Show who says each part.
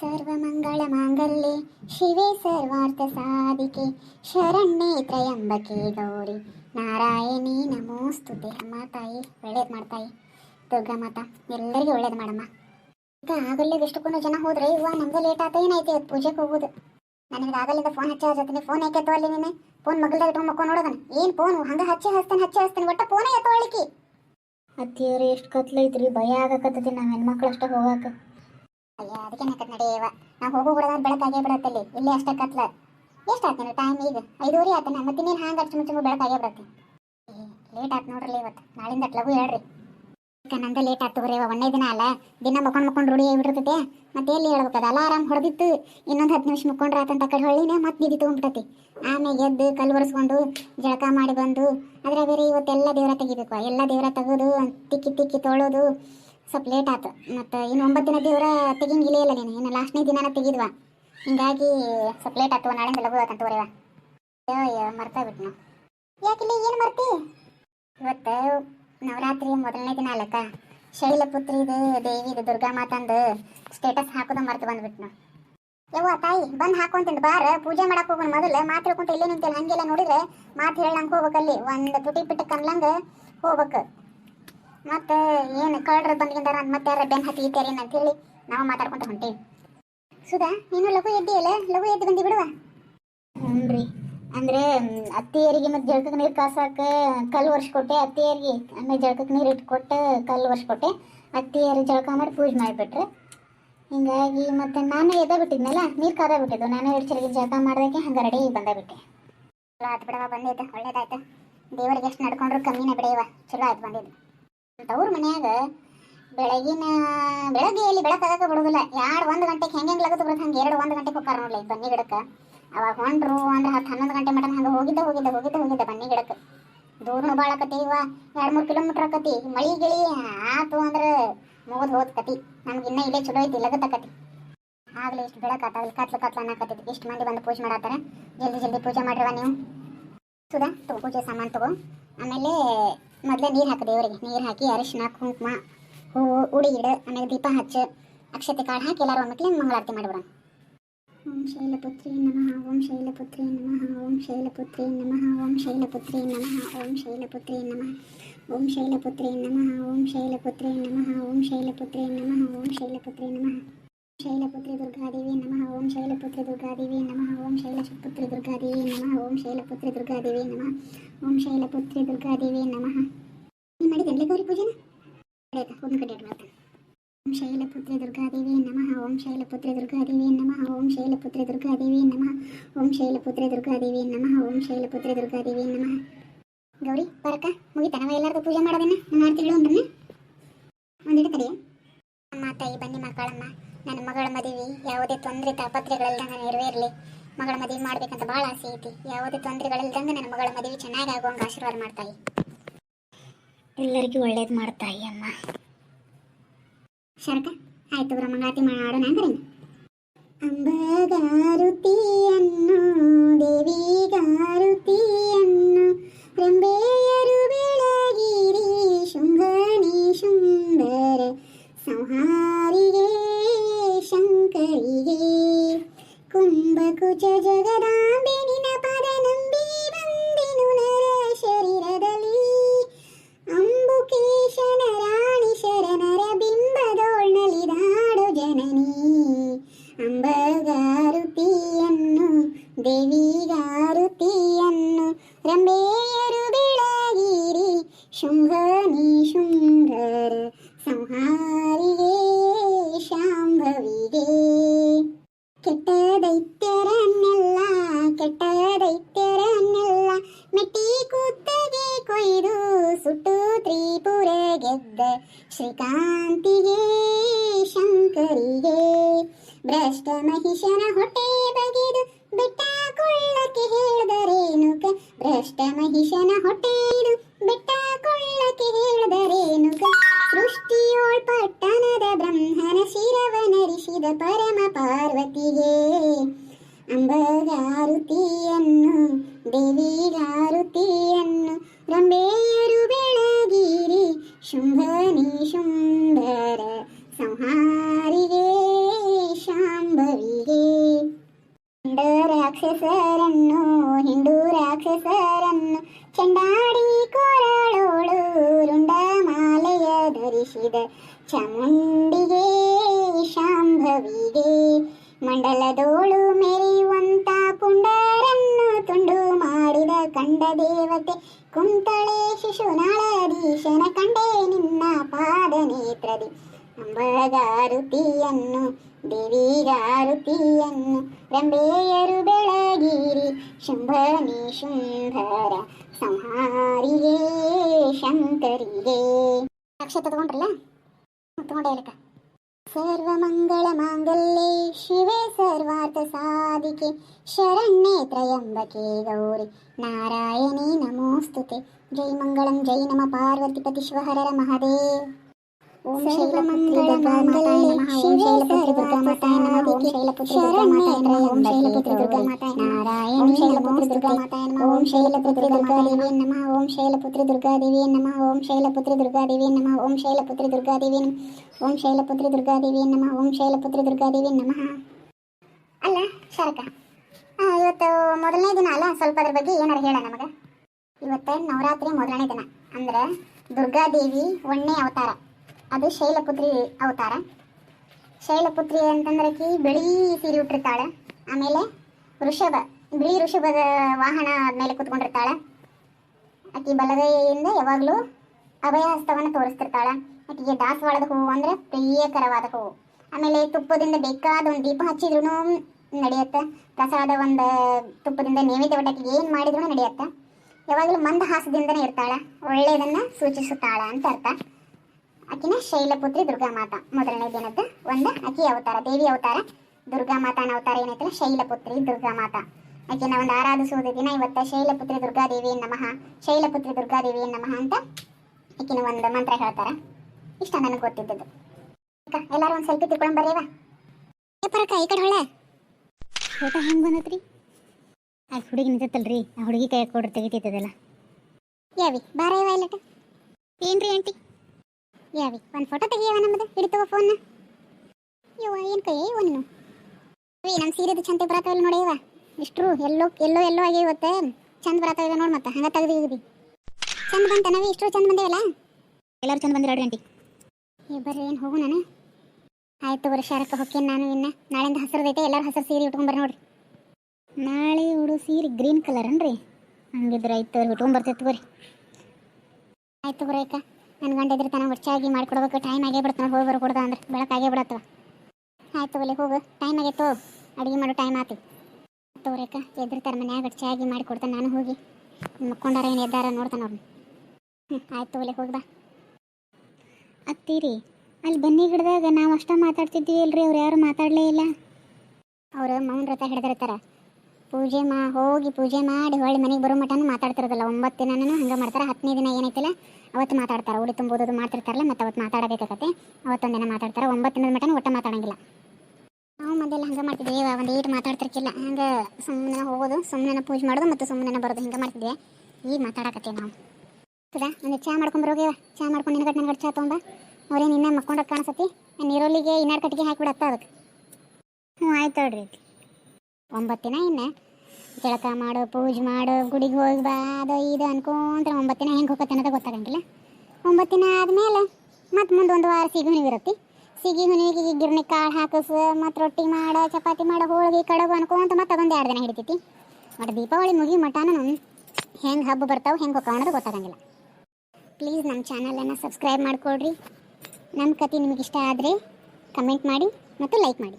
Speaker 1: ಸರ್ವಮಂಗಳ ಮಾಂಗಲ್ಯೆ, ಶಿವೇ ಸರ್ವಾರ್ಥ ಸಾಧಿಕೆ, ಶರಣ್ಯೆ ತ್ರಯಂಬಕೆ ಗೌರಿ. ನಾರಾಯಣಿ ನಮೋಸ್ತು ಅಮ್ಮ, ತಾಯಿ, ಒಳ್ಳೇದು ಮಾಡ್ತಾಯಿ. ದುರ್ಗಾ ಎಲ್ಲರಿಗೂ ಒಳ್ಳೇದು ಮಾಡಮ್ಮ. ಈಗ ಆಗಲ್ಲೇ ಎಷ್ಟಕ್ಕೊಂದು ಜನ ಹೋದ್ರೆ ಇವ ನಮ್ಗೆ ಲೇಟ್ ಆತ, ಏನೈತೆ ಇವತ್ತು ಪೂಜೆಗೆ ಹೋಗುದು? ನನಗೆ ಆಗಲ್ಲಿಂದ ಫೋನ್ ಹಚ್ಚಿ ಹಚ್ಚತ್ತೀನಿ ಫೋನ್ ಯಾಕೆ ಎತ್ತವಲ್ಲಿ ನೀನೆ? ಫೋನ್ ಮಗಳದಾಗ ಇಟ್ಕೊಂಡು ನೋಡೋದನ್ನ ಏನು ಫೋನ್ ಹಂಗ ಹಚ್ಚಿ ಹಚ್ತಾನೆ ಹಚ್ಚಿ ಹಚ್ತಾನೆ, ಒಟ್ಟ ಫೋನೇ ಎತ್ತವಳಿಕಿ? ಅತ್ತಿಯವ್ರಿ ಎಷ್ಟು ಕತ್ಲೈತ್ರಿ, ಭಯ ಆಗಕತ್ತೈತಿ ನಾವು ಹೆಣ್ಮಕ್ಳು ಅಷ್ಟೇ ಹೋಗಾಕ. ಅಯ್ಯ, ಅದಕ್ಕೆ ನಾಕತ್ ನಡೆಯವ ನಾವು ಹೋಗೋ ಬಿಡೋದ್ ಬೆಳಕಾಗೇ ಬಿಡತ್ತಲ್ಲಿ ಇಲ್ಲಿ ಅಷ್ಟೇ ಕತ್ಲ. ಎಷ್ಟು ಆತೇನೆ ಟೈಮ್ ಈಗ. ಐದೂವರೆ ಆತನ, ಮತ್ತೆ ನೀನು ಹಂಗೆ ಅಷ್ಟು ಮುಚ್ಚು ಬೆಳಕಾಗೇ ಬಿಡತ್ತೆ. ಲೇಟ್ ಆತು ನೋಡ್ರಿ ಇವತ್ತು ನಾಳಿಂದ ಲಘು ಹೇಳ್ರಿ. ನಂದು ಲೇಟ್ ಆತು ಬರೀ ಒಂದೇ ದಿನ ಅಲ್ಲ. ದಿನ ಮಕ್ಕೊಂಡು ಮಕ್ಕೊಂಡು ರೂಢಿ ಆಗಿಬಿಡ್ತೈತೆ ಮತ್ತೆ ಎಲ್ಲಿ ಹೇಳ್ಬೇಕು ಅದು? ಅಲಾರಾಮ್ ಹೊಡೆದಿತ್ತು. ಇನ್ನೊಂದು ಹತ್ತು ನಿಮಿಷ ಮುಕ್ಕೊಂಡ್ರೆ ಆತಂತ ಕಡೆ ಹೊಳ್ಳಿನೇ ಮತ್ತೆ ನಿಧಿ ತೊಗೊಂಡ್ಬಿಟ್ಟತಿ ಆಮೇಲೆ ಎದ್ದು ಕಲ್ಲು ಒರೆಸ್ಕೊಂಡು ಜಳಕ ಮಾಡಿ ಬಂದು ಅದ್ರ ಬೇರೆ ಇವತ್ತೆಲ್ಲ ದೇವರ ತೆಗಿಬೇಕು ಎಲ್ಲ ದೇವರ ತೆಗೆದು, ತಿಕ್ಕಿ ತಿಕ್ಕಿ ತೊಳೋದು. ಸ್ವಲ್ಪ ಲೇಟ್ ಆತು. ಮತ್ತು ಇನ್ನು ದಿನ ದೇವರ ತೆಗಿಂಗಿಲ್ಲ ಇಲ್ಲ ನೀನು. ಇನ್ನು ಲಾಸ್ಟ್ನೇ ದಿನ ತೆಗಿದ್ವಾ. ಹಿಂಗಾಗಿ ಸ್ವಲ್ಪ ಲೇಟ್ ಆಯ್ತು ನಾಳೆಯಿಂದ ಲಘು ಅಯ್ಯೋ ಮರ್ತಾ ನಾವು ಯಾಕಿಲ್ಲ ಏನು ಮರ್ತಿ? ಇವತ್ತು ನವರಾತ್ರಿ ಮೊದಲನೇ ದಿನ ಅಲ್ಲಕ್ಕ. ಶೈಲಪುತ್ರಿದು ದೇವಿದು ದುರ್ಗಾ ಮಾತಂದು ಸ್ಟೇಟಸ್ ಹಾಕೋದು ಮರ್ತು ಬಂದ್ಬಿಟ್ನು. ಯವ್ವ ತಾಯಿ, ಬಂದು ಹಾಕೊಂತೀನಿ ಬಾರ. ಪೂಜೆ ಮಾಡಕ್ ಹೋಗೋಣ ಮೊದಲು ಮಾತು ಹೇಳ್ಕೊಂತ ಇಲ್ಲೇ ನಿಂತಿಲ್ಲ ಹಂಗೆಲ್ಲ ನೋಡಿದ್ರೆ ಮಾತು ಹೇಳಂಗೆ ಹೋಗ್ಬೇಕಲ್ಲಿ ಒಂದು ತುಟಿ ಪಿಟ್ಟು ಕನ್ಲಂಗೆ ಹೋಗ್ಬೇಕು. ಮತ್ತೆ ಏನು ಕಳ್ರ ಬಂದ್ಗಿಂದಾರ ಅಂತ ಮತ್ತೆ ಯಾರ ಬೆನ್ ಹತ್ತಿ ಅಂತ ಹೇಳಿ ನಾವು ಮಾತಾಡ್ಕೊಂತ ಹೊಂಟೇವಿ. ಸುಧಾ ನೀನು ಲಘು ಎದ್ದಿಯಲ್ಲ ಲಘು ಎದ್ದು ಬಂದಿ ಬಿಡುವ? ಹ್ಞೂ ಅಂದ್ರೆ ಅತ್ತಿಯರಿಗೆ ಮತ್ತೆ ಜಳಕ ನೀರು ಕಾಸಾಕ ಕಲ್ಲು ಒರೆಸ್ಕೊಟ್ಟೆ ಅತ್ತಿಯರಿಗೆ ಆಮೇಲೆ ಜಳಕಕ್ಕೆ ನೀರು ಇಟ್ಕೊಟ್ಟು ಕಲ್ಲು ಒರೆಸ್ಕೊಟ್ಟೆ ಅತ್ತಿಯರು ಜಳಕ ಮಾಡಿ ಪೂಜೆ ಮಾಡಿಬಿಟ್ರೆ. ಹಿಂಗಾಗಿ ಮತ್ತೆ ನಾನು ಎದ್ದ ಬಿಟ್ಟಿದ್ನಲ್ಲ ನೀರು ಕಾದ ಬಿಟ್ಟಿದ್ದು. ನಾನು ಎರಡು ಚರಿಗೆ ಜಳಕ ಮಾಡೋದಕ್ಕೆ ಹಂಗೆ ರೆಡಿ ಬಂದ ಬಿಟ್ಟೆ. ಚಲೋ ಆಯ್ತು ಬಿಡವ ಬಂದೈತೆ ಒಳ್ಳೇದಾಯ್ತು. ದೇವರಿಗೆ ಎಷ್ಟು ನಡ್ಕೊಂಡ್ರು ಕಮ್ಮಿನೇ ಬಿಡೆಯವ ಚಲೋ ಆಯ್ತು ಬಂದಿದ್ದು. ತವ್ರ ಮನ್ಯಾಗ ಬೆಳಗಿನ, ಬೆಳಗ್ಗೆ ಎಲ್ಲಿ ಬೆಳಕಾಗಕ್ಕೆ ಬಿಡುದಿಲ್ಲ ಎರಡು ಒಂದು ಗಂಟೆಗೆ ಹೆಂಗೆ ಲಗತ್ ಬರುತ್ತೆ ಹಂಗೆ ಎರಡು ಒಂದ್ ಗಂಟೆಗೆ ಹೋಗ್ತಾರ ನೋಡ್ಲಿ ಬನ್ನಿ ಗಿಡಕ್ಕ. ಅವಾಗ ಹೊಂಟ್ರು ಅಂದ್ರೆ ಹತ್ತು ಹನ್ನೊಂದು ಗಂಟೆ ಮಟನ್ ಹಂಗ ಹೋಗಿದ್ದ ಹೋಗಿದ್ದ ಹೋಗಿದ್ದ ಹೋಗಿದ್ದ ಬನ್ನಿ ಗಿಡಕ್ಕೆ. ದೂರನು ಭಾಳ ಆಕತಿ, ಇವ ಎರಡ್ ಮೂರು ಕಿಲೋಮೀಟರ್ ಆಕತಿ. ಮಳಿ ಗಿಳಿ ಆತು ಅಂದ್ರೆ ಮುಗಿದು ಹೋದ್ ಕತಿ. ನಮ್ಗೆ ಇನ್ನೂ ಇಲ್ಲೇ ಚಲೋ ಐತಿ ಲಗತ್ತಕತಿ ಆಗ್ಲಿ ಇಷ್ಟು ಬೆಳಕ ಇಲ್ಲಿ ಕತ್ಲು ಕತ್ಲು ಅನ್ನಕತ್ತೈತಿ ಇಷ್ಟು ಮಂದಿ ಬಂದು ಪೂಜೆ ಮಾಡತ್ತಾರ. ಜಲ್ದಿ ಜಲ್ದಿ ಪೂಜೆ ಮಾಡಿರುವ ನೀವು. ಸುಧಾ, ತಗೋ ಪೂಜೆ ಸಾಮಾನು ತಗೋ. ಆಮೇಲೆ ಮೊದಲೇ ನೀರು ಹಾಕು ದೇವರಿಗೆ ನೀರು ಹಾಕಿ ಅರಿಶಿನ ಕುಂಕುಮ, ಹೂವು ಉಡಿ ಇಡು ಆಮೇಲೆ ದೀಪ ಹಚ್ಚು ಅಕ್ಷತೆ ಕಾಳು ಹಾಕಿ ಎಲ್ಲರೂ ಒಮ್ಮಕ್ಲೆ ಮಂಗಳಾರತಿ ಮಾಡಿಬಿಡೋಣ ಓಂ ಶೈಲಪುತ್ರಿ ನಮಃ, ಓಂ ಶೈಲಪುತ್ರಿ ನಮಃ, ಓಂ ಶೈಲಪುತ್ರಿ ನಮಃ, ಓಂ ಶೈಲಪುತ್ರಿ ನಮಃ, ಓಂ ಶೈಲಪುತ್ರಿ ನಮಃ, ಓಂ ಶೈಲಪುತ್ರಿ ನಮಃ, ಓಂ ಶೈಲಪುತ್ರಿ ನಮಃ, ಓಂ ಶೈಲಪುತ್ರಿ ನಮಃ, ಓಂ ಶೈಲಪುತ್ರಿ ನಮಃ. ಶೈಲಪುತ್ರಿ ದುರ್ಗಾದೇವಿ ನಮಃ ಓಂ ಶೈಲಪುತ್ರಿ ದುರ್ಗಾದೇವಿ ನಮಃ ಓಂ ಶೈಲಪುತ್ರಿ ದುರ್ಗಾದೇವಿ ನಮಃ ಓಂ ಶೈಲಪುತ್ರಿ ದುರ್ಗಾದೇವಿ ನಮಃ ಓಂ ಶೈಲಪುತ್ರಿ ದುರ್ಗಾದೇವಿ ನಮಃ ನೀನು ಮಾಡಿದ್ದೇನೆ ಗೌರಿ ಪೂಜೆನ ಒಂದು ಕಡೆ ಓಂ ಶೈಲಪುತ್ರಿ ದುರ್ಗಾದೇವಿ ನಮಃ ಓಂ ಶೈಲಪುತ್ರಿ ದುರ್ಗಾದೇವಿ ನಮಃ ಓಂ ಶೈಲಪುತ್ರಿ ದುರ್ಗಾದೇವಿ ನಮಃ ಓಂ ಶೈಲಪುತ್ರಿ ದುರ್ಗಾದೇವಿ ನಮಃ ಓಂ ಶೈಲಪುತ್ರಿ ದುರ್ಗಾದೇವಿ ನಮಃ ಗೌರಿ ಬರಕ ಮುಗಿತಾ ನಾವು ಎಲ್ಲರಿಗೂ ಪೂಜೆ ಮಾಡೋದನ್ನ ಮಾಡ್ತಿಗಳು ಅಂದ್ರೆ ಒಂದಿಡ್ತಾರೆ ಅಮ್ಮ ತಾಯಿ ಬನ್ನಿ ಮಕ್ಕಳಮ್ಮ ನನ್ನ ಮಗಳ ಮದುವೆ, ಯಾವುದೇ ತೊಂದರೆ ತಾಪತ್ರೆಗಳಿಲ್ದಂಗೆ ನೆರವೇರಲಿ ಮಗಳ ಮದುವೆ ಮಾಡ್ಬೇಕಂತ ಭಾಳ ಆಸೆ ಐತಿ. ಯಾವುದೇ ತೊಂದರೆಗಳಿಲ್ದಂಗೆ ನನ್ನ ಮಗಳ ಮದುವೆ ಚೆನ್ನಾಗಿ ಆಗುವಂಗೆ ಆಶೀರ್ವಾದ ಮಾಡ್ತಾಯಿ. ಎಲ್ಲರಿಗೂ ಒಳ್ಳೇದು ಮಾಡ್ತಾಯಿ ಅಮ್ಮ. ಶರಕ ಆಯ್ತು ಬ್ರ ಮಂಗಾತಿ ಮಾಡೋಣ ಅಂದ್ರೆ ಅಂಬಗಾರುತಿಯನ್ನು ದೇವಿಗಾರುತಿಯನ್ನು ಕುಂಭಕುಚ ಜಗದಾಂಬೆ ನಿನ ಪದ ನಂಬಿ ಬಂದೆನು ನರ ಶರೀರದಲ್ಲಿ ಅಂಬುಕೇಶನ ರಾಣಿ ಶರಣರ ಬಿಂಬದೋಳ್ನಲಿದಾಡು ಜನನಿ ಅಂಬಗಾರುತಿಯನ್ನು ದೇವಿಗಾರುತಿಯನ್ನು ರಂಬೆಯರು ಸುಟ್ಟು ತ್ರಿಪುರ ಗೆದ್ದ ಶ್ರೀಕಾಂತಿಗೆ, ಶಂಕರಿಗೆ, ಭ್ರಷ್ಟ ಮಹಿಷನ ಹೊಟ್ಟೆ ಬಗೆದು ಬೆಟ್ಟ ಕೊಳ್ಳಕ್ಕೆ ಹೇಳಿದರೇನುಕ? ಭ್ರಷ್ಟ ಮಹಿಷನ ಬೆಟ್ಟ ಶುಂಭರ ಸಂಹಾರಿಗೆ ಶಾಂಭ ರಾಕ್ಷಸರನ್ನು ಹಿಂದೂ ರಾಕ್ಷಸರನ್ನು ಚೆಂಡಾಡಿ ಕೋರಾಳೋಳು ರುಂಡ ಮಾಲೆಯ ಧರಿಸಿದ ಚಾಮುಂಡಿಗೆ ಶಾಂಭವಿಗೆ ಮಂಡಲದೋಳು ಮೆರೆಯುವಂತ ಪುಂಡರನ್ನು ತುಂಡು ಮಾಡಿದ ಕಂಡ ದೇವತೆ ಕುಂತಳೆ ಶಿಶುನಾಳಧೀಶನ ಅಂಬಗಾರುತಿಯನ್ನು ದೇವಿಗಾರುತಿಯನ್ನು ರಂಬೆಯರು ಬೆಳಗಿರಿ ಶುಂಭನಿ ಶುಂಭರ ಸಂಹಾರಿಗೆ ಶಂಕರಿಗೆ ಅಕ್ಷತೆ ತಗೊಂಡ್ರಲ್ಲ ತಗೊಂಡೆ ಇಲ್ಲಕ ಸರ್ವಮಂಗಳ ಮಾಂಗಲ್ಯೆ ಶಿವೆ ಸರ್ವಾರ್ಥ ಸಾಧಿಕೆ ಶರಣ್ಯೆ ತ್ರಯಂಬಕೆ ಗೌರಿ ನಾರಾಯಣಿ ನಮೋಸ್ತುತೆ ಜೈ ಮಂಗಳಂ ಜೈ ನಮ ಪಾರ್ವತಿಪತಿ ಶಿವಹರರ ಮಹಾದೇವ್ ಓಂ ಶೈಲಪುತ್ರಿ ದುರ್ಗಾ ಮಾತಾಯ ನಮಃ ಓಂ ಶೈಲಪುತ್ರಿ ದುರ್ಗಾ ಮಾತಾಯ ನಮಃ ಓಂ ಶೈಲಪುತ್ರಿ ದುರ್ಗಾ ಮಾತಾಯ ನಮಃ ಓಂ ಶೈಲಪುತ್ರಿ ದುರ್ಗಾ ಮಾತಾಯ ನಾರಾಯಣ ಓಂ ಶೈಲಪುತ್ರಿ ದುರ್ಗಾ ಮಾತಾಯ ನಮಃ ಓಂ ಶೈಲಪುತ್ರಿ ದುರ್ಗಾ ದೇವಿ ನಮಃ ಓಂ ಶೈಲಪುತ್ರಿ ದುರ್ಗಾ ದೇವಿ ನಮಃ ಓಂ ಶೈಲಪುತ್ರಿ ದುರ್ಗಾ ದೇವಿ ನಮಃ ಓಂ ಶೈಲಪುತ್ರಿ ದುರ್ಗಾ ದೇವಿ ನಮಃ ಓಂ ಶೈಲಪುತ್ರಿ ದುರ್ಗಾ ದೇವಿ ನಮಃ ಓಂ ಶೈಲಪುತ್ರಿ ದುರ್ಗಾ ದೇವಿ ನಮಃ ಅಲ್ಲ ಶರಕ ಇವತ್ತು ಮೊದಲನೇ ದಿನ ಅಲ್ಲ ಸ್ವಲ್ಪ ಅದ್ರ ಬಗ್ಗೆ ಏನಾರು ಹೇಳ ನಮಗೆ ಇವತ್ತು ನವರಾತ್ರಿ ಮೊದಲನೇ ದಿನ ಅಂದ್ರೆ ದುರ್ಗಾದೇವಿ ಒಣ್ಣೆ ಅವತಾರ ಅದು ಶೈಲಪುತ್ರಿ ಅವತಾರ. ಶೈಲಪುತ್ರಿ ಅಂತಂದ್ರೆ ಕಿ ಬಿಳಿ ಸೀರೆ ಉಟ್ಟಿರ್ತಾಳೆ. ಆಮೇಲೆ ವೃಷಭ, ಬಿಳಿ ವೃಷಭದ ವಾಹನ ಮೇಲೆ ಕುತ್ಕೊಂಡಿರ್ತಾಳೆ. ಆಕಿ ಬಲಗೈಯಿಂದ ಯಾವಾಗಲೂ ಅಭಯ ಹಸ್ತವನ್ನು ತೋರಿಸ್ತಿರ್ತಾಳೆ. ಆಕಿಗೆ ದಾಸವಾಳದ ಹೂವು ಅಂದ್ರೆ ಪ್ರಿಯಕರವಾದ ಹೂವು ಆಮೇಲೆ ತುಪ್ಪದಿಂದ ಬೇಕಾದ ಒಂದು ದೀಪ ಹಚ್ಚಿದ್ರು ನಡೆಯುತ್ತೆ. ಪ್ರಸಾದ ಒಂದು ತುಪ್ಪದಿಂದ ನೈವೇದ್ಯ ಒಡ್ಡಾಕಿಗೆ ಏನು ಮಾಡಿದ್ರು ನಡೆಯುತ್ತೆ. ಯಾವಾಗಲೂ ಮಂದಹಾಸದಿಂದನೇ ಇರ್ತಾಳೆ. ಒಳ್ಳೆಯದನ್ನ ಸೂಚಿಸುತ್ತಾಳೆ ಅಂತ ಅರ್ಥ. ಆಕಿನ ಶೈಲಪುತ್ರಿ ದುರ್ಗಾ ಮಾತಾ. ಮೊದಲನೇ ದಿನದ ಒಂದು ಅಕಿ ಅವತಾರ, ದೇವಿ ಅವತಾರ. ದುರ್ಗಾ ಮಾತಾನ ಅವತಾರ ಏನೈತಲ್ಲ? ಶೈಲಪುತ್ರಿ ದುರ್ಗಾ ಮಾತಾ. ಆಕಿನ ಒಂದು ಆರಾಧಿಸುವುದು ದಿನ ಇವತ್ತ ಶೈಲಪುತ್ರಿ ದುರ್ಗಾದೇವಿ ನಮಃ, ಶೈಲಪುತ್ರಿ ದುರ್ಗಾದೇವಿ ನಮಃ ಅಂತ ಆಕಿನ ಒಂದು ಮಂತ್ರ ಹೇಳ್ತಾರ. ಇಷ್ಟ ನನಗೆ ಗೊತ್ತಿದ್ದದ್ದು. ಎಲ್ಲರೂ ಒಂದು ಸೆಲ್ಫಿ ತಿಳ್ಕೊಂಡ್ ಬರ್ರೇವ ಪರಕ ಈ ಕಡೆ ಹೊಳೆ
Speaker 2: ಫೋಟೋ ಹೆಂಗ್ ಬಂದತ್ರಿ? ಆ ಹುಡುಗಿ ನಿಂತತ್ತಲ್ರಿ ಆ ಹುಡುಗಿ ಕೈ ಕೊಡ್ರಿ ತೆಗಿತಿದ್ದಲ್ಲ
Speaker 1: ಯಾವಿ, ಬಾರ ಇವ ಇಲ್ಲಟ.
Speaker 2: ಏನ್ರಿ ಆಂಟಿ?
Speaker 1: ಯಾವಿ ಒಂದು ಫೋಟೋ ತೆಗಿಯವ ನಮ್ಮದು ಹಿಡಿತವ ಫೋನ್ ಯವ್ವ ಏನು ಕೈ ಒಂದು ನಮ್ಮ ಸೀರೆದು ಚಂದ ಬರತ್ತವಲ್ಲ ನೋಡಿ ಇವ ಇಷ್ಟ್ರು ಎಲ್ಲೋ ಎಲ್ಲೋ ಎಲ್ಲೋ ಆಗಿ ಇವತ್ತೆ ಚಂದ ಬರತ್ತವ ನೋಡಿ ಮತ್ತೆ. ಹಂಗ ತೆಗ್ದಿದ್ವಿ ಚಂದ ಬಂತ ನಾವೇ? ಇಷ್ಟ್ರು ಚಂದ ಬಂದೇವಲ್ಲ?
Speaker 2: ಎಲ್ಲರೂ ಚಂದ ಬಂದಿರ ಆಂಟಿ.
Speaker 1: ಏ ಬರ್ರಿ ಏನು ಹೋಗು ನಾನು? ಆಯ್ತು ಬರ್ರಿ ಶಾರಕ್ಕೆ ಹೊಕ್ಕೇನು ನಾನು ಇನ್ನ. ನಾಳೆಯಿಂದ ಹಸಿರದೈತೆ ಎಲ್ಲರೂ ಹಸಿರು ಸೀರೆ ಉಟ್ಕೊಂಬರ್ರಿ ನೋಡ್ರಿ.
Speaker 2: ನಾಳೆ ಉಡು ಸೀರೆ ಗ್ರೀನ್ ಕಲರ್ ಅನ್ರಿ ಹಂಗಿದ್ರೆ ಆಯ್ತು ಉಟ್ಕೊಂಬರ್ತೈತೆ ಬರ್ರಿ
Speaker 1: ಆಯ್ತು ಬರ್ರಿ ಅಕ್ಕ. ನನ್ನ ಗಂಡ ಇದ್ರೆ ತನ ಒಟ್ಟಾಗಿ ಮಾಡ್ಕೊಡ್ಬೇಕು. ಟೈಮ್ ಆಗೇ ಬಿಡ್ತಾನೆ ಹೋಗಿ ಬರ್ಕೊಡ್ದ ಅಂದ್ರೆ ಬೆಳಕಾಗೇ ಬಿಡತ್ತವ. ಆಯ್ತು ಒಲೆ ಹೋಗು. ಟೈಮ್ ಆಗೈತು ಅಡುಗೆ ಮಾಡೋ ಟೈಮ್ ಆತು. ತೋರಕ್ಕ ಎದ್ರಿತಾರೆ ಮನ್ಯಾಗ ಮಾಡಿ ಕೊಡ್ತಾನೆ ನಾನು ಹೋಗಿ. ಮಕ್ಕೊಂಡಾರ ಏನು ಎದ್ದಾರ ನೋಡ್ತಾನೆ ಅವ್ರನ್ನ ಹ್ಞೂ ಆಯ್ತು ಒಲೆ ಹೋಗ್ಬಾ
Speaker 2: ಅತ್ತೀರಿ, ಅಲ್ಲಿ ಬನ್ನಿ ಗಿಡದಾಗ ನಾವು ಅಷ್ಟ ಮಾತಾಡ್ತಿದ್ವಿ ಅಲ್ರಿ ಅವ್ರು ಯಾರು ಮಾತಾಡಲೇ ಇಲ್ಲ.
Speaker 1: ಅವರು ಮೌನ ರಥ ಹಿಡಿದಿರ್ತಾರ. ಪೂಜೆ ಮಾ, ಹೋಗಿ ಪೂಜೆ ಮಾಡಿ ಹೊಳ್ಳಿ ಮನೆಗೆ ಬರೋ ಮಟನ್ ಮಾತಾಡ್ತಿರೋದಲ್ಲ. ಒಂಬತ್ತು ದಿನನೂ ಹಂಗೆ ಮಾಡ್ತಾರೆ ಹತ್ತನೇ ದಿನ ಏನೈತಿಲ್ಲ, ಅವತ್ತು ಮಾತಾಡ್ತಾರೆ. ಉಡಿ ತುಂಬೋದು ಮಾಡ್ತಿರ್ತಾರಲ್ಲ, ಮತ್ತು ಅವತ್ತು ಮಾತಾಡಬೇಕಾಗತ್ತೆ. ಅವತ್ತೊಂದು ದಿನ ಮಾತಾಡ್ತಾರೆ, ಒಂಬತ್ತು ದಿನದ ಮಟನ್ ಒಟ್ಟು ಮಾತಾಡೋಂಗಿಲ್ಲ. ನಾವು ಮೊದಲೆಲ್ಲ ಹಂಗೆ ಮಾಡ್ತಿದ್ವಿ ಒಂದು ಈಟ್ ಮಾತಾಡ್ತಿರ್ಕಿಲ್ಲ. ಹಂಗೆ ಸುಮ್ಮನೆ ಹೋಗೋದು ಸುಮ್ಮನೆ ಪೂಜೆ ಮಾಡೋದು, ಮತ್ತು ಸುಮ್ಮನೆ ಬರೋದು, ಹಿಂಗೆ ಮಾಡ್ತಿದ್ವಿ. ಈಗ ಮಾತಾಡಕತ್ತೆ ನಾವು. ಹೌದಾ ಒಂದು ಚಾ ಮಾಡ್ಕೊಂಡು ಬರೋಗ್ಯವ ಚಾ ಮಾಡ್ಕೊಂಡು ನಿನಗಟ್ಟು ನನಗಟ್ಟು ಚಾ ತೊಗೊಂಬ ಅವ್ರೇನು ಇನ್ನೇ ಮಕ್ಕೊಂಡಾಗ ಕಾಣಿಸತಿ? ನೀರುಳ್ಳಿಗೆ ಇನ್ನಾರು ಕಟ್ಟಿಗೆ ಹಾಕಿಬಿಡತ್ತ ಅದಕ್ಕೆ
Speaker 2: ಹ್ಞೂ ಆಯ್ತು ನೋಡ್ರಿ
Speaker 1: ಒಂಬತ್ತು ದಿನ ಇನ್ನು. ಜಳಕ ಮಾಡು, ಪೂಜೆ ಮಾಡು, ಗುಡಿಗೆ ಹೋಗಿ ಬಾ, ಅದು ಇದು ಅನ್ಕೊಂತ ಒಂಬತ್ತು ದಿನ ಹೆಂಗೆ ಹೋಗತ್ತೆ ಅನ್ನೋದು ಗೊತ್ತಾಗಂಗಿಲ್ಲ. ಒಂಬತ್ತು ದಿನ ಆದಮೇಲೆ ಮತ್ತೆ ಮುಂದೆ ಒಂದು ವಾರ ಸಿಗಿ ಹುಣಿವಿ ಇರುತ್ತೆ. ಸಿಗಿ ಹುಣಿವಿಗೆ ಗಿರ್ನಿ ಕಾಳು ಹಾಕಿಸು, ಮತ್ತು ರೊಟ್ಟಿ ಮಾಡ, ಚಪಾತಿ ಮಾಡು, ಹೋಳಿಗೆ, ಕಡಬು ಅನ್ಕೊಂತ ಮತ್ತೆ ಅದೊಂದು ಎರಡು ದಿನ ಹಿಡಿತೈತಿ. ಮತ್ತು ದೀಪಾವಳಿ ಮುಗಿ ಮಟನೂ ಹೆಂಗೆ ಹಬ್ಬ ಬರ್ತಾವೆ, ಹೆಂಗೆ ಹೋಗ್ತಾವ ಅನ್ನೋದು ಗೊತ್ತಾಗಂಗಿಲ್ಲ. ಪ್ಲೀಸ್ ನಮ್ಮ ಚಾನಲನ್ನು ಸಬ್ಸ್ಕ್ರೈಬ್ ಮಾಡಿಕೊಡ್ರಿ. ನಮ್ಮ ಕತೆ ನಿಮಗೆ ಇಷ್ಟ ಆದರೆ ಕಮೆಂಟ್ ಮಾಡಿ ಮತ್ತು ಲೈಕ್ ಮಾಡಿ.